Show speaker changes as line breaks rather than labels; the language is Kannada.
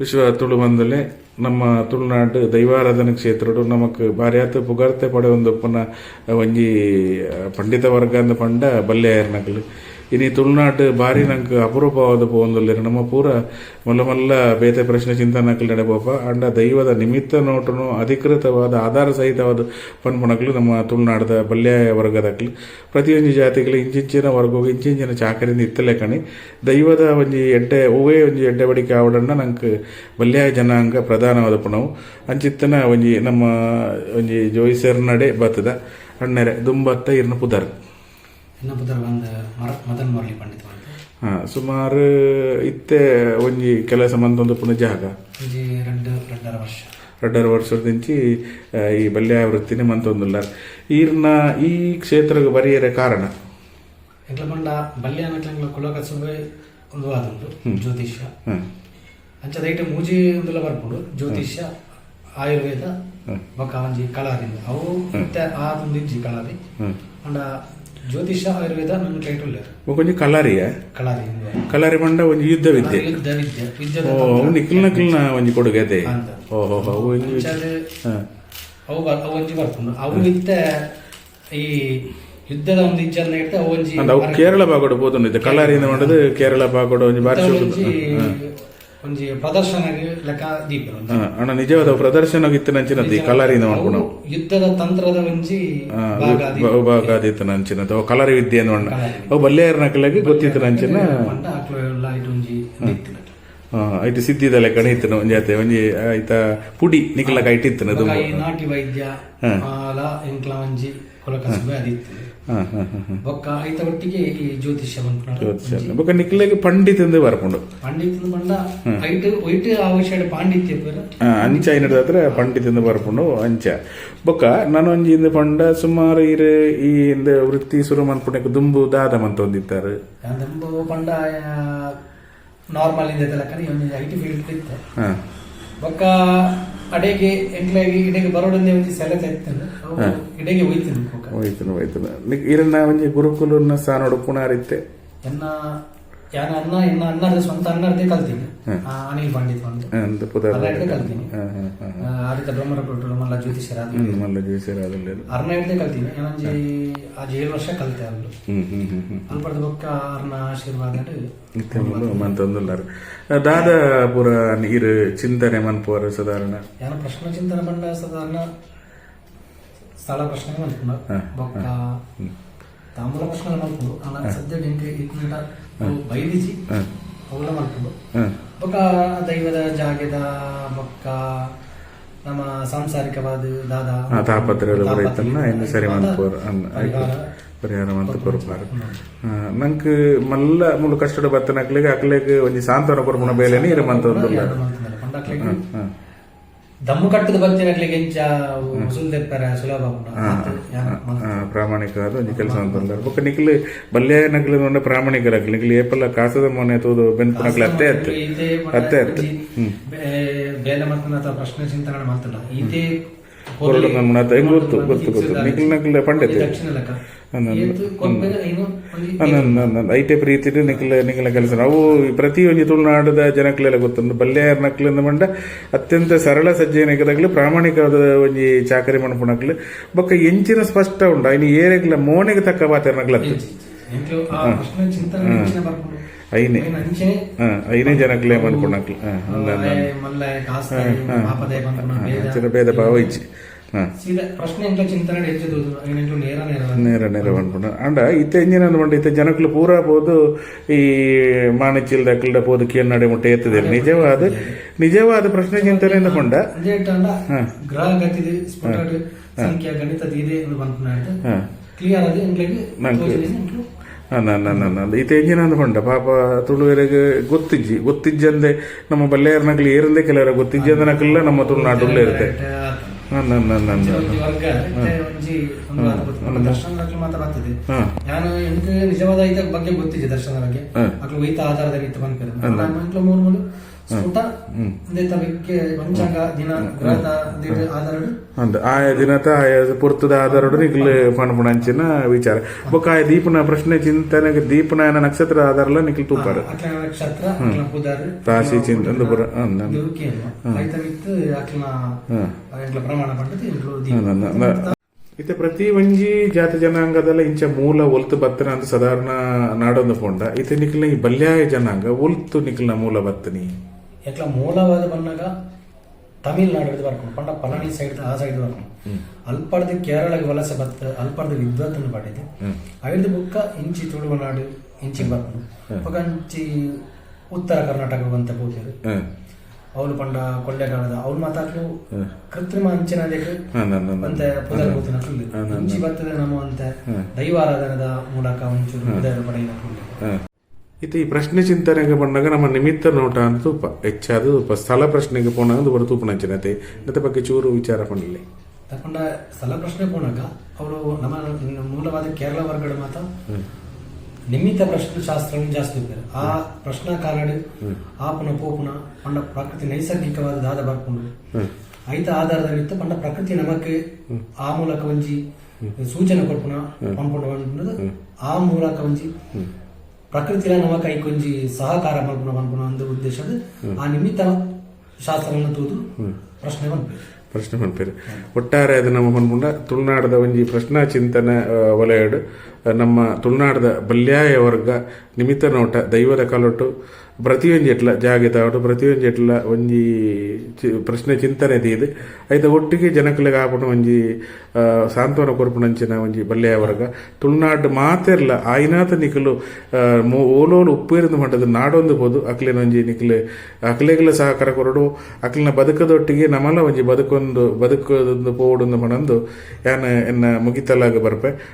ವಿಶ್ವ ತುಳು ಬಂದಲೆ ನಮ್ಮ ತುಳುನಾಡು ದೈವಾರಾಧನೆ ಕ್ಷೇತ್ರಡು ನಮಕ್ ಬಾರಿಯಾತ ಪುಗಾರ್ತೆ ಪಡೆ ಒಂದು ಪುನಃ ಒಂಜಿ ಪಂಡಿತ ವರ್ಗ ಅಂದ ಪಂಡ ಬಲ್ಲೆ ನಕಲು ಇನಿ ತುಳುನಾಡು ಬಾರಿ ನಂಗೆ ಅಪರೂಪವಾದ ಪೋವೊಂದುಲ್ಲೆರ್ ನಮ್ಮ ಪೂರ ಮಲ್ಲ ಮಲ್ಲ ಬೇತೆ ಪ್ರಶ್ನೆ ಚಿಂತನಕಲ್ ನಡೆಬೋಪ. ಅಂಡ ದೈವದ ನಿಮಿತ್ತ ನೋಟನು ಅಧಿಕೃತವಾದ ಆಧಾರ ಸಹಿತವಾದ ಪನ್ಪುಣಕಲು ನಮ್ಮ ತುಳುನಾಡದ ಬಲ್ಯ ವರ್ಗದಕ್ಲು. ಪ್ರತಿಯೊಂದು ಜಾತಿಗಳು ಇಂಚಿಂಚಿನ ವರ್ಗವು ಇಂಚಿಂಚಿನ ಚಾಕರಿಂದ ಇತ್ತಲೆ ಕಣಿ. ದೈವದ ಒಂಜಿ ಎಡ್ಡೆ ಒವೇ ಒಂಜಿ ಎಡ್ಡೆ ಬಡಿಕೆ ಆವಡನ್ನ ನಂಗೆ ಬಲ್ಯ ಜನಾಂಗ ಪ್ರಧಾನವಾದ ಪುಣವು. ಅಂಚಿತ್ತನ ಒಂಜಿ ನಮ್ಮ ಒಂಜಿ ಜೋಯಿಸರ್ ನಡೆ ಬತ್ತದ. ಅಣ್ಣರೆ ದುಂಬತ್ತ ಇರ್ನ ಪುದರ್.
ಇನ್ನೊಬ್ಬರ ಒಂದು ಮದನ್ ಮುರಳಿ ಪಂಡಿತ್
ಹಾ ಸುಮಾರು ಇತ್ತೆ ಒಂಜಿ ಕೆಲಸ ಮಂತೊಂದು ಪುನ ಜಾಗ.
ಒಂಜಿ ರೆಡ್ಡು ರೆಡ್ಡರ ವರ್ಷ.
ರೆಡ್ಡರ ವರ್ಷದಿಂಚಿ ಈ ಬಲ್ಯ ವೃತ್ತಿನೇ ಮಂತೊಂದುಲ್ಲ ಈರ್ನ ಈ ಕ್ಷೇತ್ರಕ್ಕೆ ಬರೆಯರ ಕಾರಣ?
ಎಂಕ್ಲ ಪಂಡ ಬಲ್ಯ ಅನ್ನಕ್ಲಂಗ್ಲ ಕುಲಕ ಸುಬೆ ಒಂದು ಆದುಂಡು ಜ್ಯೋತಿಷ್ಯ.
ಅಂಚ
ದೈಟ್ ಮೂಜಿ ಒಂದುಲ್ಲ ಬರ್ಬೋದು ಜ್ಯೋತಿಷ್ಯ ಆಯುರ್ವೇದ ಬೊಕ್ಕ ಒಂಜಿ ಕಲಾರಿ ಅವು ಮತ್ತೆ ಆದೊಂದು ಇಜ್ಜಿ ಕಲಾರಿ ಜ್ಯೋತಿಷ್ಯ ಆಯುರ್ವೇದ ನನ್ನ ಟೈಟಲ್
ಒಂದು ಕಲಾರಿಯ?
ಕಳಾರಿ
ಕಲಾರಿ ಮಂಡ ಒಂಜಿ ಯುದ್ಧ ವಿದ್ಯೆ.
ಯುದ್ಧ ವಿದ್ಯೆ.
ಓ ಒಂಜಿ ಕೊಡುಗೆ ಅದೇ.
ಅಂತ.
ಓಹೋ ಅವು ಒಂಜಿ
ಅಂಚಾದ್
ಹಾ.
ಅವು ಬ- ಅವು ಒಂಜಿ ಬರ್ಪುಂಡು ಅವು ಇತ್ತೆ ಈ ಯುದ್ಧದ ಒಂದು ಇಜ್ಜನ್ನ ಅವು ಒಂಜಿ
ಅಂದ ಅವು ಕೇರಳ ಬಾಗೋಡು ಪೋತುಂಡಿದ್ದೆ ಕಲಾರಿಯಿಂದ ಮಾಡೋದು ಕೇರಳ ಬಾಗೋಡು ಒಂಜಿ ಬಾರಿ
ಒಂಜಿ ಒಂಜಿ ಪ್ರದರ್ಶನಗೆ ಲೆಕ್ಕ ದೀಪರು
ಹಾ ಅಣ್ಣ ನಿಜವಾದ ಪ್ರದರ್ಶನ ಇತ್ತಿನಂಚಿನದ್ದು ಈ ಕಲಾರಿಯಿಂದ ಮಾಡ್ಕೊಂಡು
ಯುದ್ಧದ ತಂತ್ರದ ಒಂಜಿ ಭಾಗ ಅದು.
ಭಾಗಾದಿತ್ತು ಕಲರಿ ಅವು ಕಲಾರಿ ವಿದ್ಯೆ ಅಂತ ಅಣ್ಣ. ಅವು ಬಲ್ಲೆಯರ್ ನಕಲಾಗಿ ಗೊತ್ತಿತ್ತು ನಂಚಿನ.
ಮಂಡ ಆಕ್ಳು ಎಲ್ಲ ದಿತ್ತಿನ
ಐಟು ಸಿದ್ಧಿದ ಲೆಕ್ಕನ ಇತ್ತು ಒಂಜಿ ಆತೆ ಒಂಜಿ ಆಯ್ತ ಪುಡಿ ನಿಖಲ ಕೈಟಿತ್ತು ಅದು
ಈ ನಾಟಿ ವೈದ್ಯ ಆಲ ಎಂಕ್ಲ ಒಂಜಿ ಕೊಲಕಸಬೆ ಅದಿತ್ತು ಬೊಕ್ಕ ಐತ ಒಟ್ಟಿಗೆ ಈ ಜ್ಯೋತಿಷ್ಯ ಬಂದ್ಪುಂಡು
ಜ್ಯೋತಿಷ ಬೊಕ ನಿಖಿಲಾಗಿ ಪಂಡಿತಂದು ಬರ್ಕೊಂಡು
ಪಂಡಿತ ಪಂಡ ಐಟ್ ಒಯ್ಟ್ ಅವಶ್ಯ ಪಾಂಡಿತ್ಯ ಪೇರ.
ಆ, ಅಂಚ ಏನಿಡ್ದಾದ್ರೆ ಪಂಡಿತ್ ಎಂದು ಬರ್ಕೊಂಡು ಅಂಚ. ಬೊಕ್ಕ ನಾನು ಒಂಜಿ ಇಂದ ಪಂಡ ಸುಮಾರು ಇರು ಈ ಇಂದ ವೃತ್ತಿ ಶುರು ಮಾಡ್ಕೊಂಡು ದುಂಬು ದಾದ ಅಂತ ಹೊಂದಿದ್ದಾರೆ
ದುಂಬು ಪಂಡ ನಾರ್ಮಲ್ ಇಂದ ಲೆಕ್ಕನ ಒಂದು ಐಟಿ ಫೀಲ್ಡ್ ಇತ್ತು.
ಹಾ.
ಬೊಕ್ಕ ಅಡೆಗೆ ಎಂಟ್ಲಾಗಿ ಇಡೆಗೆ ಬರೋಡನ್ನೇ ಒಂದು ಸೆಲೆತ ಇತ್ತು ಇಡೆಗೆ ಹೋಯ್ತೇನೆ ಬೊಕ್ಕ
ಹೋಯ್ತನ ಹೋಯ್ತನು ಇರನ್ನ ಒಂಜಿ ಗುರುಕುಲನ್ನ ಸಾನೋಡು ಪುಣಾರಿತ್ತೆ
ಎನ್ನ ಯಾನ ಅನ್ನ ಎನ್ನ ಅಣ್ಣದ ಸ್ವಂತ ಅಣ್ಣರದೇ ಕಲ್ತೀನಿ. ಆ, ಅನಿಲ್ ಪಂಡಿತ್ ಒಂದು.
ಅಂತ ಪುದರ್
ಅರ್ನ ಕಲ್ತೀನಿ. ಆದಿತ್ಯ ಬ್ರಹ್ಮರ ಕೊಟ್ಟರು ಮಲ್ಲ
ಜ್ಯೋತಿಷರ ಮಲ್ಲ ಜ್ಯೋತಿಷರ ಅದಲ್ಲ
ಅರ್ನ ಹಿಡ್ದೆ ಕಲ್ತೀನಿ. ಏನಂಜಿ ಆ ಏಳು ವರ್ಷ ಕಲ್ತೆ ಅಲ್ಲು
ಹ್ಮ್ ಹ್ಮ್ ಹ್ಮ್ ಹ್ಮ್.
ಅಲ್ಪಡ್ದ ಬೊಕ್ಕ ಅರ್ನ ಆಶೀರ್ವಾದ
ಮಂತೊಂದುಲ್ಲಾರ ದಾದ ಪೂರ ನೀರು ಚಿಂತನೆ ಮನ್ಪುವರ ಸಾಧಾರಣ.
ಯಾನ ಪ್ರಶ್ನ ಚಿಂತನೆ ಬಂಡ ಸಾಧಾರಣ? ಸ್ಥಳ ಪ್ರಶ್ನೆ ಬೊಕ್ಕ ತಾಮ್ರ ಪ್ರಶ್ನೆ ಮಲ್ಕೊಂಡು ಆನ ಸದ್ಯ ಡೆಂಟಿ ಇಟ್ಟ ಬೈದಿಜಿ ಅವೆಲ್ಲ ಮನ್ಪುಂಡು ಬಕ್ಕ ದೈವದ ಜಾಗದ ಬೊಕ್ಕ ನಮ್ಮ ಸಾಂಸಾರಿಕವಾದ ದಾದ
ಬರೈತನ್ನ ಇನ್ನು ಸರಿ ಮನ್ಪೋರ್
ಪರಿಹಾರ
ಪರಿಹಾರ ಮಂತ ನಂಗೆ ಮಲ್ಲ ಮುಳು ಕಷ್ಟದ ಬತ್ತನಕ್ಲಿಗೆ ಅಕ್ಲಿಗೆ ಒಂಜಿ ಸಾಂತ್ವನ ಕೊರ್ಪುನ ಬೇಲೆನೇ ಇರ ಮಂತ
ದಮ್ಮು ಕಟ್ಟದ ಉಸುಲ್ ತೆಪ್ಪರ ಸುಲಭ.
ಪ್ರಾಮಾಣಿಕವಾದ ಒಂಜಿ ಕೆಲಸ ಅಂತಂದ್ರೆ ಬೊಕ್ಕ ನಿಕ್ಲಿ ಬಲ್ಯ ನಕ್ಲಿ ಒಂದ ಪ್ರಾಮಾಣಿಕರಾಗ್ಲಿ. ನಿಕ್ಲಿ ಏಪಲ್ಲ ಕಾಸದ ಮೊನೆ ತೂದು ಬೆನ್ಪುನಕ್ಲಿ ಅತ್ತೆ ಅತ್ತೆ. ಅತ್ತೆ ಅತ್ತೆ.
ಬೇ- ಬೇಲೆ ಅಥವಾ ಪ್ರಶ್ನೆ ಚಿಂತನೆ ಮಾಡ್ತಿಲ್ಲ. ಇದೇ
ಕೊರಡು ನನ್ನ ಗೊತ್ತು ಗೊತ್ತು ಗೊತ್ತು. ನಿಕ್ಲಿ ನಕ್ಲಿ ಪಂಡಿತ.
ಒಂದು
ಐಟೆ ಪ್ರೀತಿ ನಿಖಿಲ ನಿಖಿಲ ಕೆಲಸ ಅವು ಪ್ರತಿ ಒಂಜಿ ತುಳುನಾಡದ ಜನಕ್ಲೆಲ್ಲ ಗೊತ್ತುಂಡು ಬಲ್ಲೆಯಾರ ನಕ್ಲಿಂದ ಮಂಡ ಅತ್ಯಂತ ಸರಳ ಸಜ್ಜನಕದಾಗ್ಲಿ ಪ್ರಾಮಾಣಿಕವಾದ ಒಂಜಿ ಚಾಕರಿ ಮನ್ಪುಣಕ್ಲು ಬೊಕ್ಕ ಎಂಚಿನ ಸ್ಪಷ್ಟ ಉಂಡು ಇನ್ನು ಏರೆಗ್ಲ ಮೋನೆಗೆ ತಕ್ಕ ಬಾತರ ನಗ್ಲತ್ತು
ಎಂಕ್ಲು ಆ ಪ್ರಶ್ನೆ ಚಿಂತನೆ ಅಂಚನೆ? ಬರ್ಕೊಂಡು
ಐನೆ ಐನೇ
ಪಾಪದಯ ಬಂದ್ಕೊಂಡು ಭೇದ
ಭಾವ ಇಚ್ಚಿ.
ಸೀದಾ ಪ್ರಶ್ನೆ ಎಂಕ್ಲ ಚಿಂತನೆ ಹೆಚ್ಚದು ಏನಂಕ್ಲು ನೇರ ನೇರ
ನೇರ ನೇರ ಮನ್ಪುಣ ಅಂಡ ಇತ್ತೆ ಎಂಜಿನ ಮಂಡ ಇತ್ತ ಜನಕ್ಲು ಪೂರ ಪೋದು ಈ ಮಾಣಿಚಿಲ್ದ ಅಕ್ಲ್ದ ಪೋದು ಕೇನ್ನಡೆ ಮುಟ್ಟ ಎತ್ತದೆ. ನಿಜವಾದ ನಿಜವಾದ ಪ್ರಶ್ನೆ
ಚಿಂತನೆ ಅಂದ್ಕೊಂಡ ಗ್ರಹ ಸ್ಫುಟಡ್ ಸಂಖ್ಯಾ ಗಣಿತದ ಇದೆ ಎಂದು ಬಂದ್ಕೊಂಡು ಕ್ಲಿಯರ್ ಎಂಕ್ಲು
ನನ್ನ ಇತ್ತೆ ಎಂಜಿನ ಅಂದ್ಕೊಂಡ ಪಾಪ ತುಳುವರಿಗೆ ಗೊತ್ತಿಜ್ಜಿ. ಗೊತ್ತಿಜ್ಜಂದೆ ನಮ್ಮ ಬಲ್ಲೆಯರ್ನಕ್ಲಿ ಏರಂದೆ ಕೆಲವರ ಗೊತ್ತಿಜ್ಜಿ ಅಂದ ನಕಲ್ಲ ನಮ್ಮ ತುಳುನಾಡುಲ್ಲೇ ಇರುತ್ತೆ. ನನ್ನ ನನ್ನ
ಮಾತಾಡ್ತದೆ ನಾನು ಎಂತ ನಿಜವಾದ ಬಗ್ಗೆ ಗೊತ್ತಿದೆ ದರ್ಶನ ಬಗ್ಗೆ ಆಧಾರದಲ್ಲಿ ಇತ್ತು ಮೂರು ಸ್ಫುಟ ಪಂಚಾಂಗ ದಿನ
ಅಂದ ಆಯಾ ದಿನತ ಆಯಾ ಪುರ್ತದ ಆಧಾರಡು ನಿಕ್ಲು ಪಣಪಣಂಚಿನ ವಿಚಾರ. ಆಯ ದೀಪನ ಪ್ರಶ್ನೆ ಚಿಂತನೆ ದೀಪನಾಯನ ನಕ್ಷತ್ರ ಆಧಾರಲ ನಿಕ್ಲು ತೂಪಾರ
ಅಕ್ಲ ನಕ್ಷತ್ರ ಅಕ್ಲ ಪುದಾರ್
ರಾಶಿ ಚಿಂತನೆ ಪುರ
ಅಕ್ಲ ಪ್ರಮಾಣ
ಇತ್ತೆ ಪ್ರತಿ ಒಂಜಿ ಜಾತ ಜನಾಂಗದಲ್ಲ ಇಂಚ ಮೂಲ ಒಲ್ತು ಬತ್ತನ ಅಂತ ಸಾಧಾರಣ ನಾಡೊಂದು ಪೋಂಡ. ಇತ್ತೆ ನಿಕ್ಲ ಈ ಬಲ್ಯಾಯ ಜನಾಂಗ ಒಲ್ತು ನಿಕ್ಲ ಮೂಲ ಬತ್ತನಿ.
ಎಕ್ಲ ಮೂಲವಾದ ಬಂದಾಗ ತಮಿಳ್ನಾಡು ಬರ್ಕೊಂಡು ಪಂಡ ಪಳನಿ ಸೈಡ್ ಆ ಸೈಡ್ ಬರ್ಕೊಂಡು. ಅಲ್ಪಡ್ದು ಕೇರಳಗೆ ವಲಸೆ ಬತ್ತ ಅಲ್ಪಡ್ದು ವಿದ್ವತ್ತನ್ನು ಪಡೆದು ಐದು ಬುಕ್ಕ ಇಂಚಿ ತುಳುವನಾಡು ಇಂಚಿ ಬರ್ಕೊಂಡು ఒక ಇಂಚಿ ಉತ್ತರ ಕರ್ನಾಟಕ ಹೋಗ್ತಾರೆ
ಹ್ಮ್.
ಅವಳು ಪಂಡ ಕೊಳ್ಳೆಗಾಲದ ಅವ್ಳು ಮಾತಾಡ್ಲು ಕೃತ್ರಿಮ
ನನ್-
ಅಂತ ಪುದರ್ ಕೂತಿನ ಇಂಚಿ ಬರ್ತದೆ ನಮ್ಮ ಅಂತ ದೈವಾರಾಧನದ ಮೂಲಕ ಒಂಚೂರು ಪಡೆಯಿನ
ಹ್ಮ್. ಈ ಪ್ರಶ್ನೆ ಚಿಂತನೆಗೆ ಬಂದಾಗ ನಮ್ಮ ನಿಮಿತ್ತ ನೋಟ ಅಂತ ತುಪ್ಪ ಹೆಚ್ಚಾದ ತುಪ್ಪ ಸ್ಥಳ ಪ್ರಶ್ನೆಗೆ ಪೋನಾಗ ದುಬರ ತೂಪನಂಚಿನತೆ ಅದ ಬಗ್ಗೆ ಚೂರು ವಿಚಾರ ಪಂಡಲಿ
ತಕೊಂಡ ಸ್ಥಳ ಪ್ರಶ್ನೆ ಪೋಣಾಗ ಅವರು ನಮ್ಮ ಮೂಲವಾದ ಕೇರಳ ವರ್ಗಡೆ ಮಾತ ನಿಮಿತ್ತ ಪ್ರಶ್ನೆ ಶಾಸ್ತ್ರ ಜಾಸ್ತಿ ಇದ್ದಾರೆ ಆ ಪ್ರಶ್ನ ಕಾರಣ ಆಪನ ಪೋಪುನ ಪಂಡ ಪ್ರಕೃತಿ ನೈಸರ್ಗಿಕವಾದ ದಾದ ಬರ್ಕೊಂಡು ಐತ ಆಧಾರದಲ್ಲಿತ್ತು ಪಂಡ ಪ್ರಕೃತಿ ನಮಕ್ಕೆ ಆ ಮೂಲಕ ಒಂಜಿ ಸೂಚನೆ ಕೊಡ್ಪುನ ಅನ್ನೋದು ಆ ಮೂಲಕ ಒಂಜಿ ಪ್ರಕೃತಿಲ ನಮ್ಮ ಕೈಕೊಂಜಿ ಸಹಕಾರ ಮಲ್ಪುನ ಪಂಪುನ ಒಂದು ಉದ್ದೇಶದ ಆ ನಿಮಿತ್ತ ಶಾಸ್ತ್ರವನ್ನು ತೂದು ಪ್ರಶ್ನೆ
ಪ್ರಶ್ನೆ ಮಾಡ್ಪೇರು ಒಟ್ಟಾರೆ ಅದು ನಮ್ಮ ಮನ್ಪುಂಡ ತುಳುನಾಡದ ಒಂಜಿ ಪ್ರಶ್ನಾ ಚಿಂತನೆ ವಲಯಡು. ನಮ್ಮ ತುಳುನಾಡದ ಬಲ್ಯಾಯ ವರ್ಗ ನಿಮಿತ್ತ ನೋಟ, ದೈವದ ಕಲೊಟ್ಟು, ಪ್ರತಿಯೊಂದು ಎಟ್ಲ ಜಾಗೆ ತಾವಟು ಪ್ರತಿಯೊಂದು ಎಟ್ಲ ಒಂಜಿ ಪ್ರಶ್ನೆ ಚಿಂತನೆ ದೀದ್ ಐತ ಒಟ್ಟಿಗೆ ಜನಕ್ಲೆಗ್ ಆಪಣ ಒಂಜಿ ಸಾಂತ್ವನ ಕೊರ್ಪುನಂಚಿನ ಒಂಜಿ ಬಲ್ಯಾಯ ವರ್ಗ. ತುಳುನಾಡು ಮಾತೆರ್ಲ ಆಯ್ನಾತ ಮೋ- ಓಲೋಲು ಉಪ್ಪೇರಿಂದ ಮಟ್ಟದ ನಾಡೊಂದು ಬೋದು ಅಕ್ಲಿನ ಒಂಜಿ ನಿಕ್ಲೆ ಅಕ್ಲೆಗ್ಲ ಸಹಕಾರ ಕೊರಡು, ಅಕ್ಲಿನ ಬದುಕದೊಟ್ಟಿಗೆ ನಮಲ ಒಂಜಿ ಬದುಕೊಂದು, ಬದುಕದೊಂದು ಪೋಡೊಂದು ಮಣಂದು ಯಾನ, ಎನ್ನ ಮುಗಿತಲಾಗ ಬರ್ಪೆ.